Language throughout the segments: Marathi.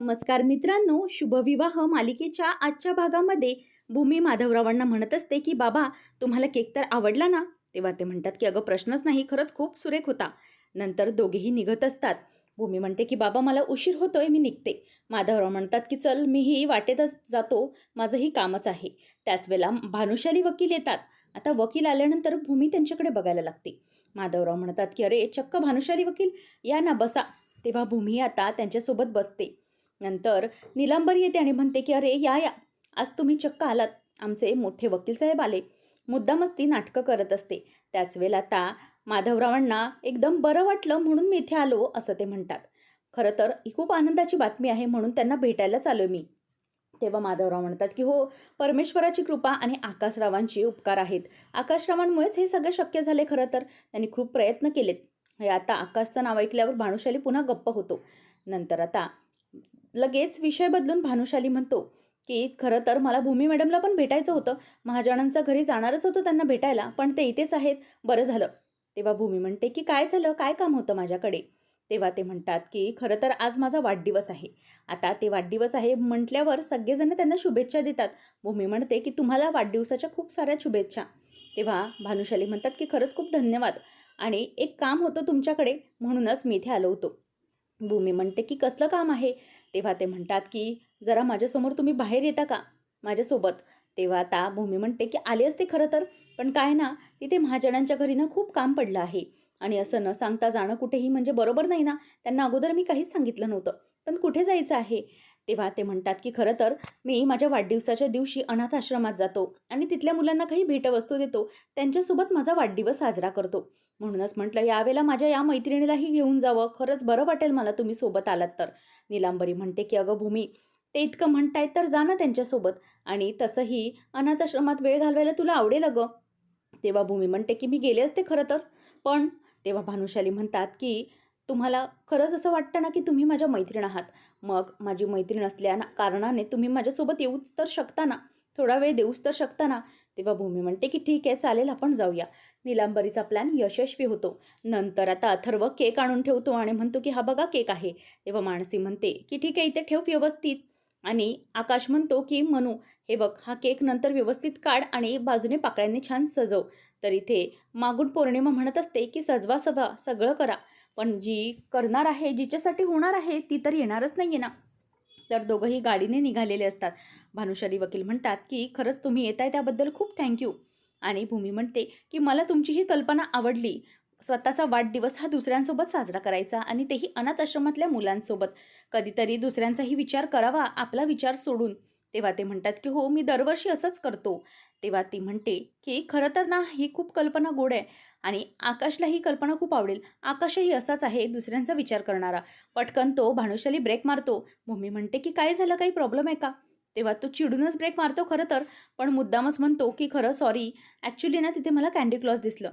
नमस्कार मित्रांनो शुभविवाह मालिकेच्या आजच्या भागामध्ये. भूमी माधवरावांना म्हणत असते की बाबा तुम्हाला केक तर आवडला ना? तेव्हा ते म्हणतात की अगं प्रश्नच नाही खरंच खूप सुरेख होता. नंतर दोघेही निघत असतात. भूमी म्हणते की बाबा मला उशीर होतोय मी निघते. माधवराव म्हणतात की चल मीही वाटेतच जातो. माझंही कामच आहे. त्याच वेळेला भानुशाली वकील येतात. आता वकील आल्यानंतर भूमी त्यांच्याकडे बघायला लागते. माधवराव म्हणतात की अरे चक्क भानुशाली वकील. या ना बसा. तेव्हा भूमी आता त्यांच्यासोबत बसते. नंतर निलांबर येते आणि म्हणते की अरे या या. आज तुम्ही चक्क आलात. आमचे मोठे वकील साहेब आले. मुद्दामच ती नाटकं करत असते. त्याच वेळेला आता माधवरावांना एकदम बरं वाटलं म्हणून मी इथे आलो असं ते म्हणतात. खरं तर ही खूप आनंदाची बातमी आहे म्हणून त्यांना भेटायलाच आलो मी. तेव्हा माधवराव म्हणतात की हो परमेश्वराची कृपा आणि आकाशरावांची उपकार आहेत. आकाशरावांमुळेच हे सगळे शक्य झाले खरं तर. त्यांनी खूप प्रयत्न केलेत. हे आता आकाशचं नाव ऐकल्यावर भानुशाली पुन्हा गप्प होतो. नंतर आता लगेच विषय बदलून भानुशाली म्हणतो की खरं तर मला भूमी मॅडमला पण भेटायचं होतं. महाजनांचा घरी जाणारच होतो त्यांना भेटायला पण ते इथेच आहेत. बरं झालं. तेव्हा भूमी म्हणते की काय झालं? काय काम होतं माझ्याकडे? तेव्हा ते म्हणतात की खरं तर आज माझा वाढदिवस आहे. आता ते वाढदिवस आहे म्हटल्यावर सगळेजण त्यांना शुभेच्छा देतात. भूमी म्हणते की तुम्हाला वाढदिवसाच्या खूप साऱ्या शुभेच्छा. तेव्हा भानुशाली म्हणतात की खरंच खूप धन्यवाद. आणि एक काम होतं तुमच्याकडे म्हणूनच मी इथे आलो होतो. भूमी म्हणते की कसलं काम आहे? तेव्हा ते म्हणतात की जरा माझ्यासमोर तुम्ही बाहेर येता का? माझ्यासोबत. तेव्हा आता भूमी म्हणते की आले असते खरं तर पण काय ना तिथे महाजनांच्या घरी ना खूप काम पडलं आहे. आणि असं न सांगता जाणं कुठेही म्हणजे बरोबर नाही ना? त्यांना अगोदर मी काहीच सांगितलं नव्हतं. पण कुठे जायचं आहे? तेव्हा ते म्हणतात की खरं तर मी माझ्या वाढदिवसाच्या दिवशी अनाथ आश्रमात जातो आणि तिथल्या मुलांना काही भेटवस्तू देतो. त्यांच्यासोबत माझा वाढदिवस साजरा करतो. म्हणूनच म्हटलं यावेळेला माझ्या या मैत्रिणीलाही घेऊन जावं. खरंच बरं वाटेल मला तुम्ही सोबत आलात तर. निलांबरी म्हणते की अगं भूमी ते इतकं म्हणतायत तर जा ना त्यांच्यासोबत आणि तसंही अनाथ आश्रमात वेळ घालवायला तुला आवडेल अगं. तेव्हा भूमी म्हणते की मी गेले असते खरं तर. पण तेव्हा भानुशाली म्हणतात की तुम्हाला खरंच असं वाटतं ना की तुम्ही माझ्या मैत्रीण आहात? मग माझी मैत्रीण असल्या कारणाने तुम्ही माझ्यासोबत येऊच तर शकता ना? थोडा वेळ देऊच तर शकता ना? तेव्हा भूमी म्हणते की ठीक आहे चालेल आपण जाऊया. निलांबरीचा प्लॅन यशस्वी होतो. नंतर आता अथर्व केक आणून ठेवतो आणि म्हणतो की हा बघा केक आहे. तेव्हा मानसी म्हणते की ठीक आहे इथे ठेव व्यवस्थित. आणि आकाश म्हणतो की मनू हे बघ हा केक नंतर व्यवस्थित काढ आणि बाजूने पाकळ्यांनी छान सजव. तर इथे मागून पौर्णिमा म्हणत असते की सजवा सभा सगळं करा. पण जी करणार आहे जिच्यासाठी होणार आहे ती तर येणारच नाही आहे ना. तर दोघंही गाडीने निघालेले असतात. भानुशाली वकील म्हणतात की खरंच तुम्ही येत आहे त्याबद्दल खूप थँक्यू. आणि भूमी म्हणते की मला तुमची ही कल्पना आवडली. स्वतःचा वाढदिवस हा दुसऱ्यांसोबत साजरा करायचा आणि तेही अनाथ आश्रमातल्या मुलांसोबत. कधीतरी दुसऱ्यांचाही विचार करावा आपला विचार सोडून. तेव्हा ते म्हणतात की हो मी दरवर्षी असंच करतो. तेव्हा ती म्हणते की खरं तर ना ही खूप कल्पना गोड आहे आणि आकाशला ही कल्पना खूप आवडेल. आकाशही असाच आहे दुसऱ्यांचा विचार करणारा. पटकन तो भानुशाली ब्रेक मारतो. मम्मी म्हणते की काय झालं? काही प्रॉब्लेम आहे का? तेव्हा तो चिडूनच ब्रेक मारतो खरं तर पण मुद्दामच म्हणतो की खरं सॉरी. ॲक्च्युली ना तिथे मला कँडी क्लॉस दिसलं.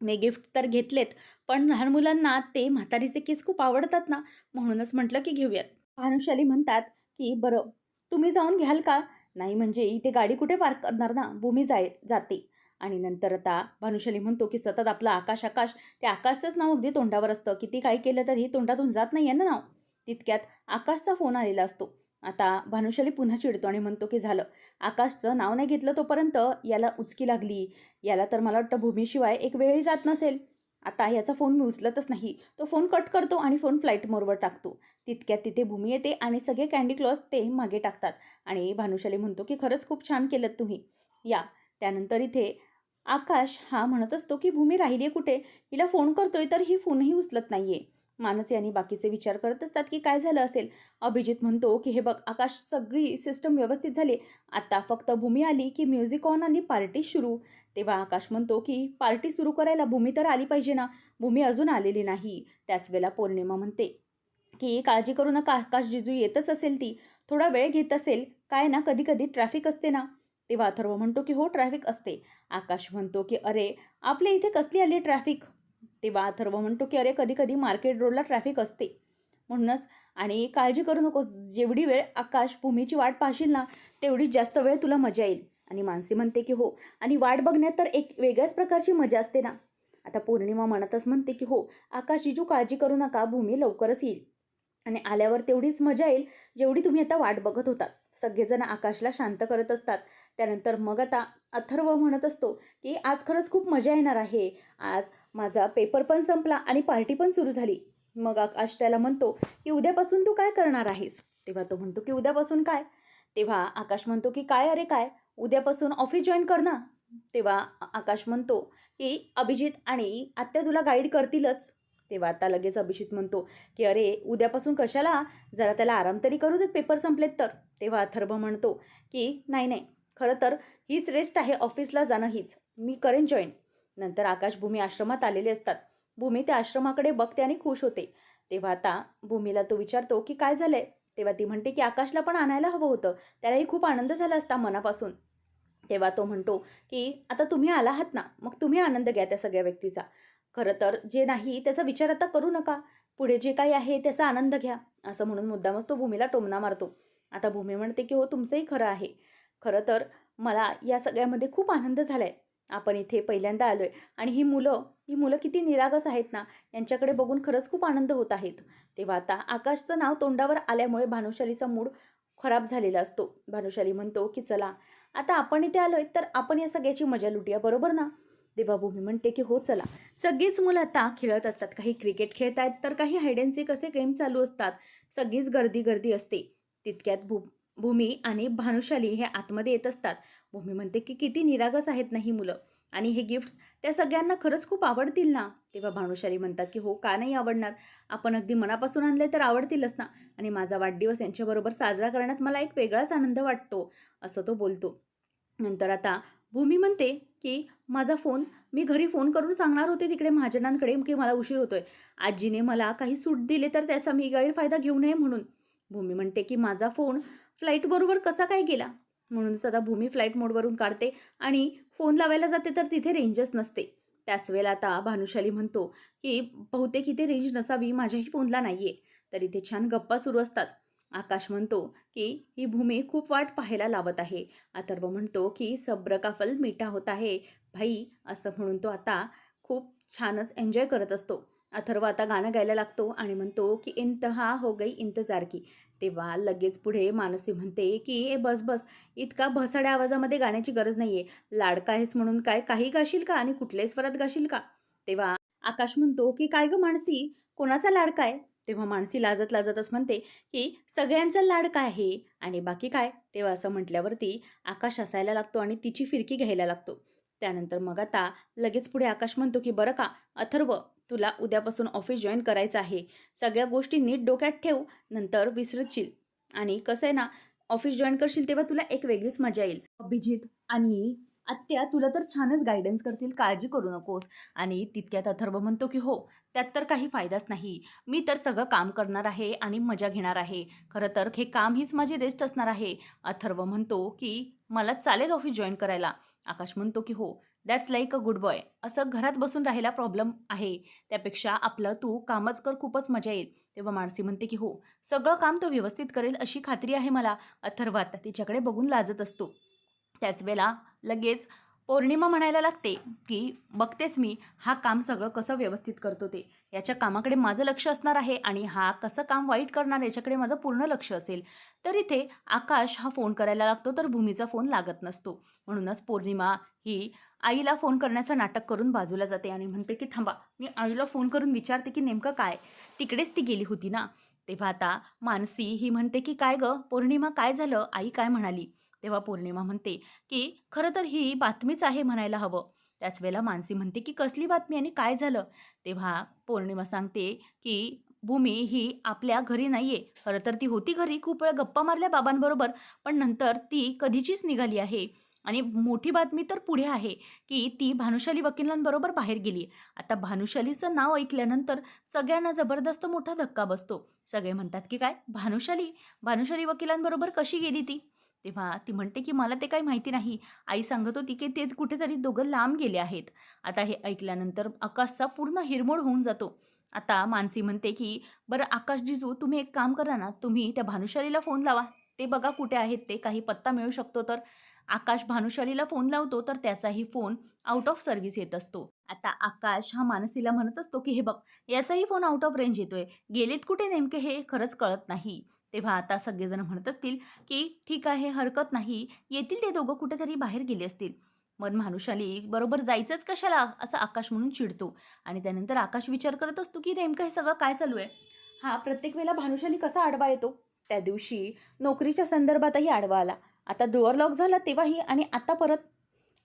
मी गिफ्ट तर घेतलेत पण लहान मुलांना ते म्हातारीचे केस खूप आवडतात ना? म्हणूनच म्हटलं की घेऊयात. भानुशाली म्हणतात की बरं तुम्ही जाऊन घ्याल का? नाही म्हणजे इथे गाडी कुठे पार्क करणार ना? भूमी जाय जाते. आणि नंतर आता भानुशाली म्हणतो की सतत आपलं आकाश आकाश ते आकाशचंच नाव अगदी तोंडावर असतं. किती काही केलं तरी तोंडातून जात नाही आहे ना नाव? तितक्यात आकाशचा फोन आलेला असतो. आता भानुशाली पुन्हा चिडतो आणि म्हणतो की झालं. आकाशचं नाव नाही घेतलं तोपर्यंत याला उचकी लागली. याला तर मला वाटतं भूमीशिवाय एक वेळही जात नसेल. आता याचा फोन मी उचलतच नाही. तो फोन कट करतो आणि फोन फ्लाईट मोडवर टाकतो. तितक्यात तिथे भूमी येते आणि सगळे कँडी क्लॉस ते मागे टाकतात. आणि भानुशाली म्हणतो की खरंच खूप छान केलं तुम्ही. या. त्यानंतर इथे आकाश हा म्हणत असतो की भूमी राहिली आहे कुठे? हिला फोन करतोय तर ही फोनही उचलत नाही आहे मानस यांनी बाकीचे विचार करत असतात की काय झालं असेल? अभिजित म्हणतो की हे बघ आकाश सगळी सिस्टम व्यवस्थित झाली. आता फक्त भूमी आली की म्युझिक ऑन आणि पार्टी सुरू. तेव्हा आकाश म्हणतो की पार्टी सुरू करायला भूमी तर आली पाहिजे ना? भूमी अजून आलेली नाही. त्याच वेळेला पौर्णिमा म्हणते की काळजी करू नका आकाश जिजू येतच असेल ती. थोडा वेळ घेत असेल. काय ना कधी कधी ट्रॅफिक असते ना? तेव्हा अथर्व म्हणतो की हो ट्रॅफिक असते. आकाश म्हणतो की अरे आपल्या इथे कसली आली ट्रॅफिक तेव्हा अथर्व म्हणतो की अरे कधी कधी मार्केट रोडला ट्रॅफिक असते. म्हणूनच आणि काळजी करू नकोस. जेवढी वेळ आकाश भूमीची वाट पाहशील ना तेवढीच जास्त वेळ तुला मजा येईल. आणि मानसी म्हणते की हो. आणि वाट बघण्यात तर एक वेगळ्याच प्रकारची मजा असते ना. आता पौर्णिमा म्हणतच म्हणते की हो आकाश जिजू काळजी करू नका. भूमी लवकरच येईल. आणि आल्यावर तेवढीच मजा येईल जेवढी तुम्ही आता वाट बघत होतात. सगळेजण आकाशला शांत करत असतात. त्यानंतर मग आता अथर्व म्हणत असतो की आज खरंच खूप मजा येणार आहे. आज माझा पेपर पण संपला आणि पार्टी पण सुरू झाली. मग आकाश त्याला म्हणतो की उद्यापासून तू काय करणार आहेस? तेव्हा तो म्हणतो की उद्यापासून काय? तेव्हा आकाश म्हणतो की काय अरे काय? उद्यापासून ऑफिस जॉईन कर ना. तेव्हा आकाश म्हणतो की अभिजित आणि आत्या तुला गाईड करतीलच. तेव्हा आता लगेच अभिजित म्हणतो की अरे उद्यापासून कशाला? जरा त्याला आराम तरी करू देत पेपर संपलेत तर. तेव्हा अथर्व म्हणतो की नाही नाही. खरं तर हीच रेस्ट आहे ऑफिसला जाणं हीच. मी करेन जॉईन. नंतर आकाश भूमी आश्रमात आलेले असतात. भूमी त्या आश्रमाकडे बघते आणि खुश होते. तेव्हा आता भूमीला तो विचारतो की काय झालंय? तेव्हा ती म्हणते की आकाशला पण आणायला हवं होतं. त्यालाही खूप आनंद झाला असता मनापासून. तेव्हा तो म्हणतो की आता तुम्ही आला आहात ना मग तुम्ही आनंद घ्या त्या सगळ्या व्यक्तीचा. खरं तर जे नाही त्याचा विचार आता करू नका. पुढे जे काही आहे त्याचा आनंद घ्या. असं म्हणून मुद्दामच तो भूमीला टोमणा मारतो. आता भूमी म्हणते की हो तुमचंही खरं आहे. खरं तर मला या सगळ्यामध्ये खूप आनंद झाला आहे आपण इथे पहिल्यांदा आलो आहे आणि ही मुलं ही मुलं किती निरागस आहेत ना यांच्याकडे बघून खरंच खूप आनंद होत आहेत. तेव्हा आता आकाशचं नाव तोंडावर आल्यामुळे भानुशालीचा मूड खराब झालेला असतो. भानुशाली म्हणतो की चला आता आपण इथे आलोय तर आपण या सगळ्याची मजा लुटूया बरोबर ना? देवाभूमी म्हणते की हो चला. सगळीच मुलं आता खेळत असतात. काही क्रिकेट खेळत आहेत तर काही हायडेन्सिक असे गेम चालू असतात. सगळीच गर्दी गर्दी असते. तितक्यात भू भूमी आणि भानुशाली हे आतमध्ये येत असतात. भूमी म्हणते की किती निरागस आहेत ना ही मुलं. आणि हे गिफ्ट्स त्या सगळ्यांना खरंच खूप आवडतील ना? तेव्हा भानुशाली म्हणतात की हो का नाही आवडणार? आपण अगदी मनापासून आणले तर आवडतीलच ना. आणि माझा वाढदिवस यांच्याबरोबर साजरा करण्यात मला एक वेगळाच आनंद वाटतो असं तो बोलतो. नंतर आता भूमी म्हणते की माझा फोन मी घरी फोन करून सांगणार होते तिकडे महाजनांकडे की मला उशीर होतोय. आजीने मला काही सूट दिले तर त्याचा मी गैरफायदा घेऊ नये म्हणून. भूमी म्हणते की माझा फोन फ्लाईटबरोबर कसा काय गेला? म्हणूनच आता भूमी फ्लाईट मोडवरून काढते आणि फोन लावायला जाते तर तिथे रेंजच नसते. त्याच वेळेला आता भानुशाली म्हणतो की बहुतेक इथे रेंज नसावी माझ्याही फोनला नाही आहे तर इथे छान गप्पा सुरू असतात. आकाश म्हणतो की ही भूमी खूप वाट पाहायला लावत आहे. अथर्व म्हणतो की सब्र का फल मिठा होत आहे भाई असं म्हणून तो आता खूप छानच एन्जॉय करत असतो. अथर्व आता गाणं गायला लागतो आणि म्हणतो की इंतहा हो गई इंतजार की. तेव्हा लगेच पुढे मानसी म्हणते की ए बस बस. इतका भसाड्या आवाजामध्ये गाण्याची गरज नाही आहे लाडका आहेस म्हणून काय काही गाशील का आणि कुठल्याही स्वरात गाशील का? तेव्हा आकाश म्हणतो की काय ग मानसी? कोणाचा लाडका आहे? तेव्हा मानसी लाजत लाजतच म्हणते की सगळ्यांचा लाडका आहे. आणि बाकी काय? तेव्हा असं म्हटल्यावरती आकाश असायला लागतो आणि तिची फिरकी घ्यायला लागतो. त्यानंतर मग आता लगेच पुढे आकाश म्हणतो की बरं का अथर्व तुला उद्यापासून ऑफिस जॉईन करायचं आहे. सगळ्या गोष्टी नीट डोक्यात ठेव नंतर विसरशील. आणि कसं आहे ना ऑफिस जॉईन करशील तेव्हा तुला एक वेगळीच मजा येईल. अभिजित आणि आत्या तुला तर छानच गायडन्स करतील काळजी करू नकोस. आणि तितक्यात अथर्व म्हणतो की हो त्यात तर काही फायदाच नाही. मी तर सगळं काम करणार आहे आणि मजा घेणार आहे. खरं तर हे काम हीच माझी रेस्ट असणार आहे. अथर्व म्हणतो की मला चालेल ऑफिस जॉईन करायला. आकाश म्हणतो की हो. That's like a good boy असं घरात बसून राहायला प्रॉब्लेम आहे. त्यापेक्षा आपलं तू कामच कर खूपच मजा येईल. तेव्हा मानसी म्हणते की हो सगळं काम तो व्यवस्थित करेल अशी खात्री आहे मला. अथर्वात तिच्याकडे बघून लाजत असतो. त्याच वेळेला लगेच पौर्णिमा म्हणायला लागते की बघतेच मी हा काम सगळं कसं व्यवस्थित करतो ते. याच्या कामाकडे माझं लक्ष असणार आहे आणि हा कसं काम वाईट करणार याच्याकडे माझं पूर्ण लक्ष असेल. तर इथे आकाश हा फोन करायला लागतो तर भूमीचा फोन लागत नसतो. म्हणूनच पौर्णिमा ही आईला फोन करण्याचं नाटक करून बाजूला जाते आणि म्हणते की थांबा मी आईला फोन करून विचारते की नेमकं काय? तिकडेच ती गेली होती ना? तेव्हा आता मानसी ही म्हणते की काय गं? पौर्णिमा काय झालं? आई काय म्हणाली? तेव्हा पौर्णिमा म्हणते की खरं तर ही बातमीच आहे म्हणायला हवं. त्याच वेळेला मानसी म्हणते की कसली बातमी आणि काय झालं? तेव्हा पौर्णिमा सांगते की भूमी ही आपल्या घरी नाही आहे खरं तर ती होती घरी खूप वेळा गप्पा मारल्या बाबांबरोबर पण नंतर ती कधीचीच निघाली आहे. आणि मोठी बातमी तर पुढे आहे की ती भानुशाली वकिलांबरोबर बाहेर गेली आता भानुशालीचं नाव ऐकल्यानंतर सगळ्यांना जबरदस्त मोठा धक्का बसतो. सगळे म्हणतात की काय? भानुशाली? भानुशाली वकिलांबरोबर कशी गेली ती? तेव्हा ती म्हणते की मला ते काही माहिती नाही. आई सांगत होती की ते कुठेतरी दोघं लांब गेले आहेत. आता हे ऐकल्यानंतर आकाशचा पूर्ण हिरमोड होऊन जातो. आता मानसी म्हणते की बरं आकाश जिजू तुम्ही एक काम करा ना. तुम्ही त्या भानुशालीला फोन लावा. ते बघा कुठे आहेत. ते काही पत्ता मिळू शकतो तर. आकाश भानुशालीला फोन लावतो तर त्याचाही फोन आउट ऑफ सर्व्हिस येत असतो. आता आकाश हा मानसीला म्हणत असतो की हे बघ याचाही फोन आउट ऑफ रेंज येतोय. गेलेत कुठे नेमके हे? खरंच कळत नाही. तेव्हा आता सगळेजण म्हणत असतील की ठीक आहे हरकत नाही. येतील ते दोघं कुठेतरी बाहेर गेले असतील. मग मानुषाली बरोबर जायचंच कशाला? असं आकाश म्हणून चिडतो. आणि त्यानंतर आकाश विचार करत असतो की नेमकं हे सगळं काय चालू आहे? हा प्रत्येक वेळेला भानुशाली कसा आडवा येतो? त्या दिवशी नोकरीच्या संदर्भातही आडवा आला. आता डोअर लॉक झाला तेव्हाही आणि आता परत?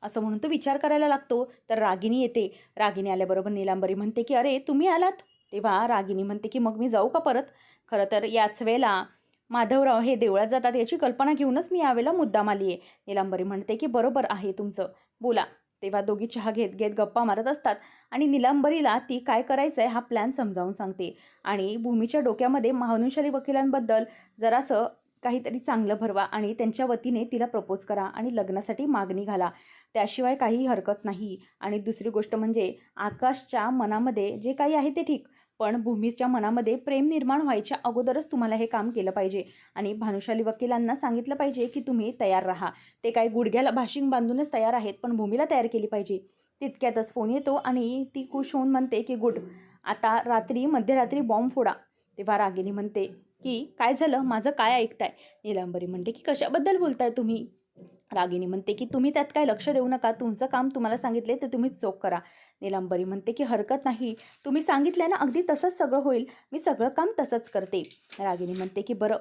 असं म्हणून तो विचार करायला लागतो. तर रागिनी येते. रागिनी आल्याबरोबर निलांबरी म्हणते की अरे तुम्ही आलात? तेव्हा रागिनी म्हणते की मग मी जाऊ का परत? खरं तर याच वेळेला माधवराव हे देवळात जातात याची कल्पना घेऊनच मी यावेळेला मुद्दाम आली आहे. निलांबरी म्हणते की बरोबर आहे तुमचं. बोला. तेव्हा दोघी चहा घेत घेत गप्पा मारत असतात आणि निलांबरीला ती काय करायचं आहे हा प्लॅन समजावून सांगते. आणि भूमीच्या डोक्यामध्ये महानुशाली वकिलांबद्दल जरासं काहीतरी चांगलं भरवा आणि त्यांच्या वतीने तिला प्रपोज करा आणि लग्नासाठी मागणी घाला. त्याशिवाय काही हरकत नाही. आणि दुसरी गोष्ट म्हणजे आकाशच्या मनामध्ये जे काही आहे ते ठीक. पण भूमीच्या मनामध्ये प्रेम निर्माण व्हायच्या अगोदरच तुम्हाला हे काम केलं पाहिजे. आणि भानुशाली वकिलांना सांगितलं पाहिजे की तुम्ही तयार राहा. ते काही गुडघ्याला भाषिंग बांधूनच तयार आहेत पण भूमीला तयार केली पाहिजे. तितक्यातच फोन येतो आणि ती खुश होऊन म्हणते की गुड. आता रात्री मध्यरात्री बॉम्ब फोडा. तेव्हा रागिनी म्हणते की काय झालं? माझं काय ऐकताय? निलांबरी म्हणते की कशाबद्दल बोलताय तुम्ही? रागिनी म्हणते की तुम्ही त्यात काय लक्ष देऊ नका. तुमचं काम तुम्हाला सांगितले ते तुम्ही चोख करा. निलांबरी म्हणते की हरकत नाही. तुम्ही सांगितलं ना अगदी तसंच सगळं होईल. मी सगळं काम तसंच करते. रागिनी म्हणते की बरं.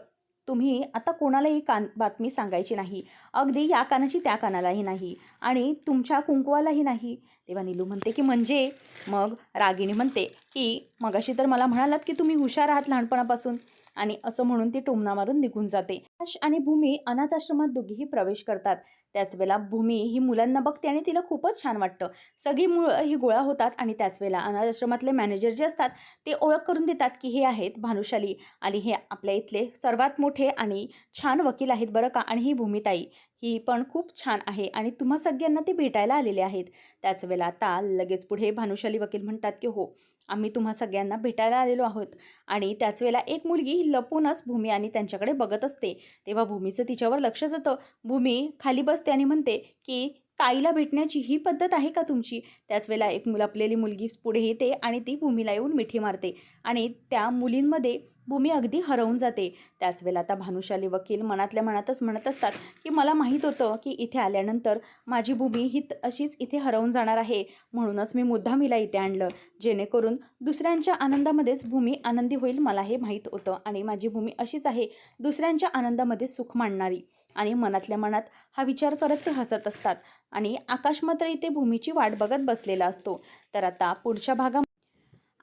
तुम्ही आता कोणालाही कान बातमी सांगायची नाही. अगदी या कानाची त्या कानालाही नाही. आणि तुमच्या कुंकवालाही नाही. तेव्हा नीलू म्हणते की म्हणजे? मग रागिणी म्हणते की मगाशी तर मला म्हणालात की तुम्ही हुशार आहात लहानपणापासून. आणि असं म्हणून ती टोमणा मारून निघून जाते. आकाश आणि भूमी अनाथ आश्रमात दोघीही प्रवेश करतात. त्याच वेळेला भूमी ही मुलांना बघते आणि तिला खूपच छान वाटतं. सगळी मुळं ही गोळा होतात आणि त्याच वेळेला अनाथ आश्रमातले मॅनेजर जे असतात ते ओळख करून देतात की हे आहेत भानुशाली आणि हे आपल्या इथले सर्वात मोठे आणि छान वकील आहेत बरं का? आणि ही भूमिताई. ही पण खूप छान आहे आणि तुम्हा सगळ्यांना ते भेटायला आलेले आहेत. त्याच वेळेला आता लगेच पुढे भानुशाली वकील म्हणतात की हो आम्ही तुम्हा सगळ्यांना भेटायला आलेलो आहोत. आणि त्याच वेळेला एक मुलगी ही लपूनच भूमी आणि त्यांच्याकडे बघत असते. तेव्हा भूमीचं तिच्यावर लक्ष जातं. भूमी खाली बसते आणि म्हणते की ताईला भेटण्याची ही पद्धत आहे का तुमची? त्याच वेळेला एक मुलं आपलेली मुलगी पुढे येते आणि ती भूमीला येऊन मिठी मारते आणि त्या मुलींमध्ये भूमी अगदी हरवून जाते. त्याच वेळेला आता भानुशाली वकील मनातल्या मनातच म्हणत असतात की मला माहीत होतं की इथे आल्यानंतर माझी भूमी ही त- अशीच इथे हरवून जाणार आहे. म्हणूनच मी मुद्दाम हिला इथे आणलं. जेणेकरून दुसऱ्यांच्या आनंदामध्येच भूमी आनंदी होईल मला हे माहीत होतं आणि माझी भूमी अशीच आहे. दुसऱ्यांच्या आनंदामध्ये सुख मांडणारी. आणि मनातल्या मनात हा विचार करत ते हसत असतात. आणि आकाश मात्र इथे भूमीची वाट बघत बसलेला असतो. तर आता पुढच्या भागामध्ये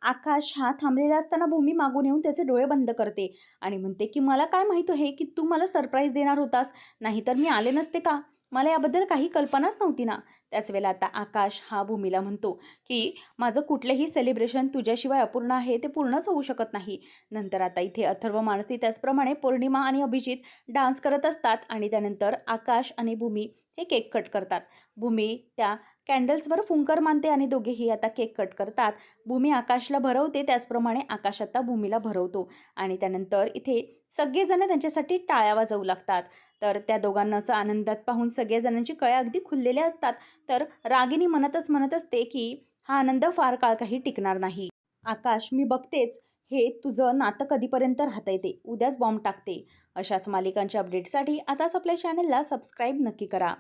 आकाश हा थांबलेला असताना भूमी मागून येऊन त्याचे डोळे बंद करते आणि म्हणते की मला काय माहीत आहे की तू मला सरप्राईज देणार होतास? नाहीतर मी आले नसते का? मला याबद्दल काही कल्पनाच नव्हती ना. त्याच वेळेला आता आकाश हा भूमीला म्हणतो की माझं कुठलंही सेलिब्रेशन तुझ्याशिवाय अपूर्ण आहे ते पूर्णच होऊ शकत नाही. नंतर आता इथे अथर्व मानसी त्याचप्रमाणे पौर्णिमा आणि अभिजित डान्स करत असतात आणि त्यानंतर आकाश आणि भूमी हे केक कट करतात. भूमी त्या कॅन्डल्सवर फुंकर मानते आणि दोघेही आता केक कट करतात. भूमी आकाशला भरवते त्याचप्रमाणे आकाश आता भूमीला भरवतो. आणि त्यानंतर इथे सगळेजण त्यांच्यासाठी टाळ्या वाजवू लागतात. तर त्या दोघांना असं आनंदात पाहून सगळ्याजणांची कळ्या अगदी खुललेल्या असतात. तर रागिनी म्हणतच म्हणत असते की हा आनंद फार काळ काही टिकणार नाही. आकाश मी बघतेच. हे तुझं नातं कधीपर्यंत राहता येते उद्याच बॉम्ब टाकते. अशाच मालिकांच्या अपडेटसाठी आताच आपल्या चॅनलला सबस्क्राईब नक्की करा.